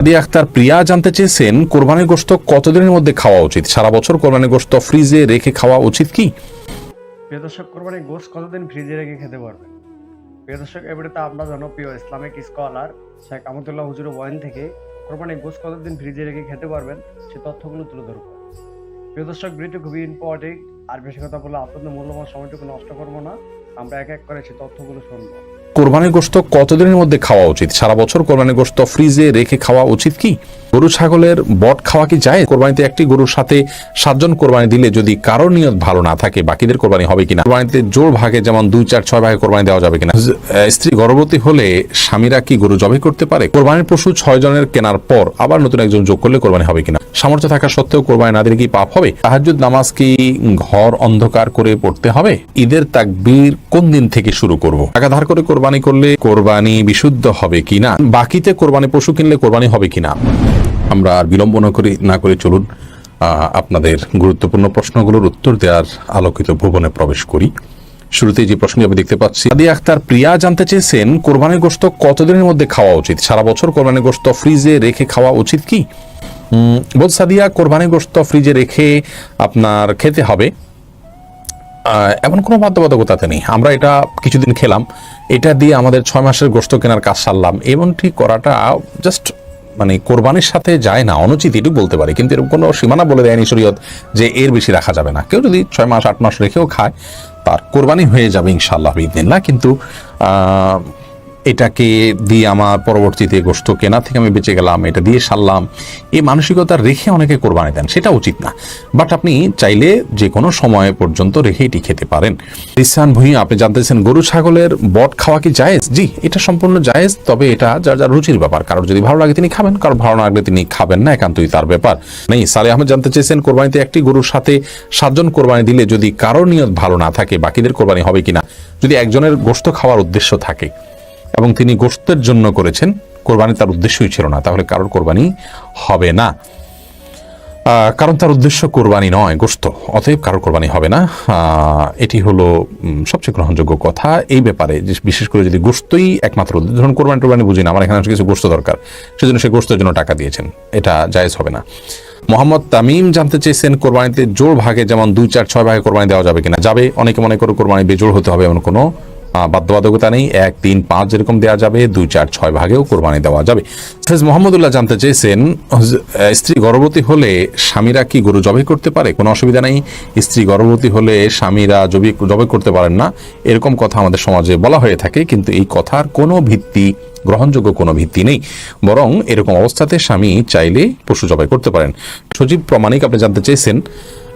সাদি আক্তার প্রিয়া জানতে চেয়েছেন, কোরবানির গোশত কতদিনের মধ্যে খাওয়া উচিত? সারা বছর কোরবানির গোশত ফ্রিজে রেখে খাওয়া উচিত কি? প্রিয় দর্শক, কোরবানির গোশ কতদিন ফ্রিজে রেখে খেতে পারবেন প্রিয় দর্শক, এবারে তো আমরা জনপ্রিয় ইসলামিক স্কলার শেখ আমতুল্লাহ হুজুর বয়ান থেকে কোরবানির গোশ কতদিন ফ্রিজে রেখে খেতে পারবেন, সে তথ্যগুলো তুলে ধরব। প্রিয় দর্শক, ভিডিওটি খুবই ইম্পর্টেন্ট আর বেশি কথা বলে আপনাদের মূল্যবান সময়টুকু নষ্ট করব না। আমরা এক এক করে সে তথ্যগুলো শুনব। কোরবানির গোশত কতদিনের মধ্যে খাওয়া উচিত? সারা বছর কোরবানির গোস্ত ফ্রিজে রেখে খাওয়া উচিত কি? গরু, ছাগলের বট খাওয়া কি যায়? কোরবানিতে একটি গরুর সাথে সাতজন কোরবানি দিলে যদি কারও নিয়ত ভালো না থাকে, বাকিদের কোরবানি হবে কিনা? কোরবানিতে জোর ভাগে যেমন দুই, চার, ছয় ভাগে কোরবানি দেওয়া যাবে কিনা? স্ত্রী গর্ভবতী হলে স্বামীরা কি গরু জবে করতে পারে? কোরবানির পশু ছয় জনের কেনার পর আবার নতুন একজন যোগ করলে কোরবানি হবে কিনা? সামর্থ্য থাকা সত্ত্বেও কোরবানি না দিলে কি পাপ হবে? তাহাজ্জুদ নামাজ কি ঘর অন্ধকার করে পড়তে হবে? ঈদের তাকবীর কোন দিন থেকে শুরু করব? টাকা ধার করে কোরবানি করলে কোরবানি বিশুদ্ধ হবে কিনা? বাকিতে কোরবানি পশু কিনলে কোরবানি হবে কিনা? আমরা আর বিলম্ব না করে না করে চলুন আপনাদের গুরুত্বপূর্ণ প্রশ্নগুলোর উত্তর দেওয়ার আলোকিত ভুবনে প্রবেশ করি। শুরুতেই যে প্রশ্নটি আমি দেখতে পাচ্ছি সাদি আক্তার প্রিয়া জানতে চেয়েছেন, কোরবানির গোশত কতদিনের মধ্যে খাওয়া উচিত? সারা বছর কোরবানির গোস্ত ফ্রিজে রেখে খাওয়া উচিত কি? বোধ সাদিয়া, কোরবানির গোস্ত ফ্রিজে রেখে আপনার খেতে হবে। এমন কোনো বাধ্যবাধকতাতে নেই। আমরা এটা কিছুদিন খেলাম। এটা দিয়ে আমাদের ছয় মাসের গোস্ত কেনার কাজ সারলাম। এমনটি করাটা জাস্ট মানে কোরবানির সাথে যায় না। অনুচিত এটুকু বলতে পারি। কিন্তু এরকম কোনো সীমানা বলে দেয়নি শরীয়ত যে এর বেশি রাখা যাবে না। কেউ যদি ছয় মাস, আট মাস রেখেও খায়, তার কোরবানি হয়ে যাবে ইনশাল্লাহ না কিন্তু এটাকে দিয়ে আমার পরবর্তীতে গোস্ত কেনা থেকে আমি বেঁচে গেলাম, এটা দিয়ে সারলাম। এই মানসিকতা রেখে অনেকে কোরবানি দেন সেটা উচিত না। বাট আপনি চাইলে যে কোনো সময় পর্যন্ত রেখে এটি খেতে পারেন। রিসান ভুঁইয়া, আপনি জানতেছেন গরু ছাগলের বট খাওয়া কি জায়েজ? জি, এটা সম্পূর্ণ জায়েজ, তবে এটা যার যার রুচির ব্যাপার। কারোর যদি ভালো লাগে তিনি খাবেন, কারোর ভালো না লাগলে তিনি খাবেন না, একান্তই তার ব্যাপার। নেই সালে আহমেদ জানতে চেয়েছেন কোরবানিতে একটি গরুর সাথে সাতজন কোরবানি দিলে যদি কারোর নিয়ত ভালো না থাকে, বাকিদের কোরবানি হবে কিনা? যদি একজনের গোস্ত খাওয়ার উদ্দেশ্য থাকে। এবং তিনি গোস্তের জন্য করেছেন। কোরবানি তার উদ্দেশ্যই ছিল না, তাহলে কারোর কোরবানি হবে না। কারণ তার উদ্দেশ্য কোরবানি নয়, গোস্ত। অতএব কারোর কোরবানি হবে না। এটি হলো সবচেয়ে গ্রহণযোগ্য কথা। এই ব্যাপারে, যে বিশেষ করে যদি গোস্তই একমাত্র ধরুন কোরবানি টোরবানি বুঝি না, আমার এখানে কিছু গোস্ত দরকার, সেজন্য সে গোস্তের জন্য টাকা দিয়েছেন। এটা জায়েজ হবে না। মোহাম্মদ তামিম জানতে চেয়েছেন কোরবানিতে জোর ভাগে যেমন দুই চার ছয় ভাগে কোরবানি দেওয়া যাবে কিনা। যাবে, অনেকে মনে করে কোরবানি বেজোড় হতে হবে, এমন কোনো বাধ্যবাধকতা নেই। এক, তিন, পাঁচ যেরকম দেওয়া যাবে, দুই, চার, ছয় ভাগেও কোরবানি দেওয়া যাবে। ফেজ মোহাম্মদুল্লাহ জানতে চেয়েছেন স্ত্রী গর্ভবতী হলে স্বামীরা কি গরু জবাই করতে পারে? কোনো অসুবিধা নেই। স্ত্রী গর্ভবতী হলে স্বামীরা জবি জবে করতে পারেন না। এরকম কথা আমাদের সমাজে বলা হয়ে থাকে, কিন্তু এই কথার কোনো ভিত্তি, গ্রহণযোগ্য কোনো ভিত্তি নেই। বরং এরকম অবস্থাতে স্বামী চাইলে পশু জবাই করতে পারেন। সজীব প্রমাণিক আপনি জানতে চেয়েছেন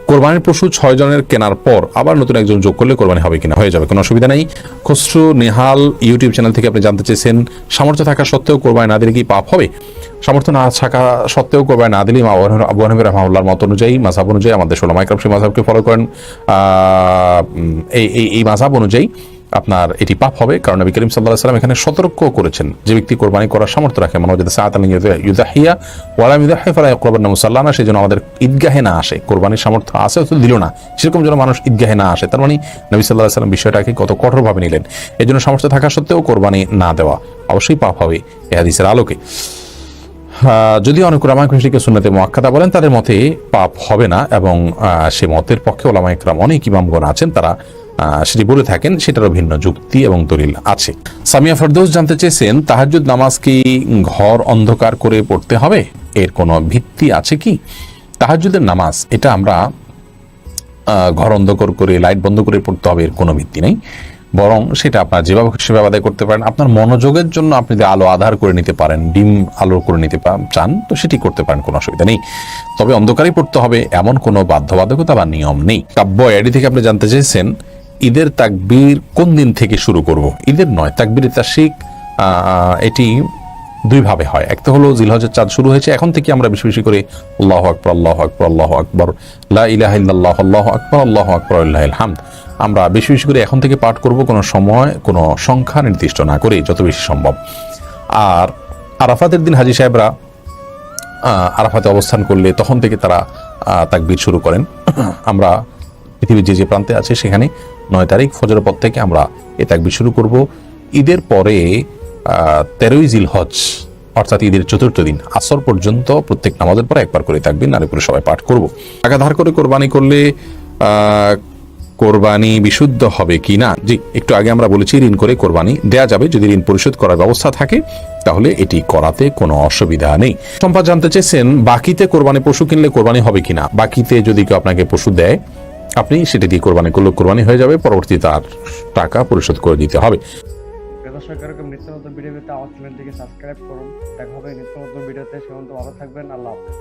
কোরবানির পশু ছয় জনের কেনার পর আবার নতুন একজন যোগ করলে কোরবানি হবে কিনা? হয়ে যাবে, কোনো অসুবিধা নেই। খসরু নেহাল ইউটিউব চ্যানেল থেকে আপনি জানতে চেয়েছেন, সামর্থ্য থাকা সত্ত্বেও কোরবানি না দিলে কি পাপ হবে? সামর্থ্য না থাকা সত্ত্বেও কোরবানি না দিলে আবু হানিফ রহমাউল্লার মত অনুযায়ী মাসাব অনুযায়ী, আমাদের ষোলো মাইক্রাম সেই মাসাবকে ফলো করেন এই এই মাসাব অনুযায়ী আপনার এটি পাপ হবে, কারণ নবী করিম সাল্লাহ সাল্লাম এখানে সতর্ক করেছেন যে ব্যক্তি কোরবানি করার সামর্থ্য রাখে। মনে যদি সাহাত আলী ইউদাহিয়া ওয়ালাম ইউদাহি ফালা ইয়াকরাবান মুসাল্লানা সেই জন্য আমাদের ঈদগাহে না আসে। কোরবানির সামর্থ্য আছে তো দিল না। সেরকম যেন মানুষ ঈদগাহে না আসে। তার মানে নবী সাল্লাহ সাল্লাম বিষয়টাকে কত কঠোরভাবে নিলেন। এই জন্য সামর্থ্য থাকা সত্ত্বেও কোরবানি না দেওয়া অবশ্যই পাপ হবে এ হাদিসের আলোকে। যদি অনেক ওলামা কৃষিকে সুন্নতে মোয়াক্কাদা বলেন, তাদের মতে পাপ হবে না এবং সে মতের পক্ষে ওলামা ইকরাম অনেক ইমামগণ আছেন, তারা সেটি বলে থাকেন, সেটারও ভিন্ন যুক্তি এবং দলিল আছে। সামিয়া ফেরদৌস জানতে চেয়েছেন, তাহাজ্জুদ নামাজ কি ঘর অন্ধকার করে পড়তে হবে? এর কোনো ভিত্তি আছে কি? তাহাজ্জুদের নামাজ, এটা আমরা ঘর অন্ধকার করে, লাইট বন্ধ করে পড়তে হবে, এর কোনো ভিত্তি নেই। বরং সেটা আপনার যেভাবে সেভাবে আদায় করতে পারেন। আপনার মনোযোগের জন্য আপনি যদি আলো আধার করে নিতে পারেন, ডিম আলো করে নিতে চান, তো সেটি করতে পারেন, কোনো অসুবিধা নেই। তবে অন্ধকারেই পড়তে হবে, এমন কোনো বাধ্যবাধকতা বা নিয়ম নেই। কাব্য এডি থেকে আপনি জানতে চেয়েছেন ঈদের তাকবীর কোন দিন থেকে শুরু করব? ঈদের নয়, তাকবীর তাশিক এটি দুইভাবে হয়। একটা হলো জিলহজের চাঁদ শুরু হয়েছে, এখন থেকে আমরা বেশি বেশি করে আল্লাহ আকবর আল্লাহ আকবর আল্লাহ আকবর, লা ইলাহা ইল্লাল্লাহ, আল্লাহ আকবর আল্লাহ আকবর, আল্লাহ হামদ আমরা বেশি বেশি করে এখন থেকে পাঠ করব কোনো সময়, কোনো সংখ্যা নির্দিষ্ট না করে যত বেশি সম্ভব। আর আরাফাতের দিন হাজি সাহেবরা আরাফাতে অবস্থান করলে তখন থেকে তারা তাকবীর শুরু করেন। আমরা পৃথিবীর যে যে প্রান্তে আছে সেখানে নয় তারিখ ফজরের পর থেকে আমরা এ তাকবীর শুরু করব। ঈদের পরে তেরোই জিল হজ অর্থাৎ ঈদের চতুর্থ দিন, আসর পর্যন্ত প্রত্যেক নামাজের পর একবার করে থাকবেন নারী পুরুষ সবাই পাঠ করব। টাকা ধার করে কোরবানি করলে কোরবানি বিশুদ্ধ হবে কি না? জি, একটু আগে আমরা বলেছি ঋণ করে কোরবানি দেয়া যাবে। যদি ঋণ পরিশোধ করার ব্যবস্থা থাকে, তাহলে এটি করাতে কোনো অসুবিধা নেই। সম্পাদ জানতে চেয়েছেন, বাকিতে কোরবানি পশু কিনলে কোরবানি হবে কিনা? বাকিতে যদি কেউ আপনাকে পশু দেয় আপনি সেটি দিয়ে কোরবানি করলে কোরবানি হয়ে যাবে পরবর্তী তার টাকা পরিশোধ করে দিতে হবে। দর্শক, এরকম নিত্য নতুন ভিডিও আমার চ্যানেলটিকে সাবস্ক্রাইব করুন। দেখা হবে নিত্য নতুন ভিডিওতে সে পর্যন্ত ভালো থাকবেন, আল্লাহ হাফেজ।